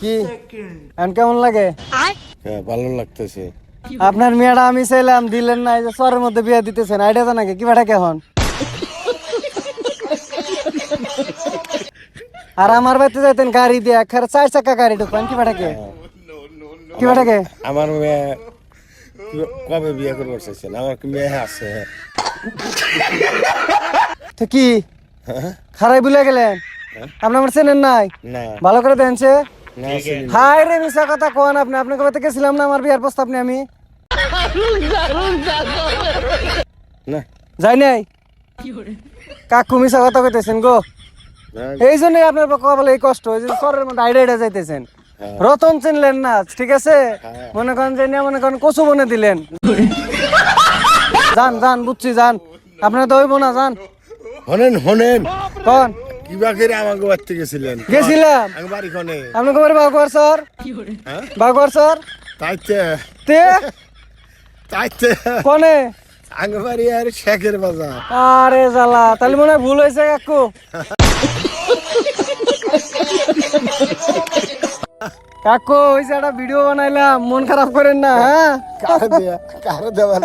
কি এখন কেমন লাগে? হ্যাঁ ভালো লাগতেছে। আপনার মেয়েটা আমি চাইলাম দিলেন না এই যে সরের মধ্যে বিয়ে দিতেছেন আইডিয়া তো নাকি? কি বেটা কেমন আর আমার বাড়িতে যাইতেন গাড়ি দিয়ে একখানে চার চাকা গাড়ি ঢুকবেন কি বেটাকে কি? বেটাকে আমার মেয়ে কি- কবে বিয়ে করবার চাইছেন? আমার মেয়ে আছে? তো কি? হ্যাঁ? খারাই ভুলে গেলেন? আপনি আমার চেনেন নাই? না। ভালো করে দেনছে। হাই রে মিশা কথা কোন আপনি আপনাকে বাড়িতে গেছিলাম না আমার বিয়ার প্রস্তাব নিয়ে আমি? যাই নাই? কাকু মিশা কথা কইতেছেন গো। এই জন্যই আপনার কপালে এই কষ্ট যে সরের মধ্যে আইডা আইডা যাইতেছেন। হ্যাঁ। রতন চিনলেন না ঠিক আছে? হ্যাঁ। মনে করেন যে মনে করেন কচু বনে দিলেন। যান যান বুঝছি যান। আপনার তো হইব না যান। হনেন হনেন। কন? কিবা করে আমাকে বাড়তে গেছিলেন? গেছিলাম। আমি বাড়ি কনে আপনি কবার বাগুয়ার স্যার হ্যাঁ? বাগুয়ার স্যার। তাইতে তে। তাইতে কনে? আগে আর শেখের বাজার। আরে জ্বালা তাহলে মনে হয় ভুল হয়েছে কাকু কাকু ওই যে একটা ভিডিও বানাইলাম মন খারাপ করেন না হ্যাঁ? কার দেয়া কার দেওয়া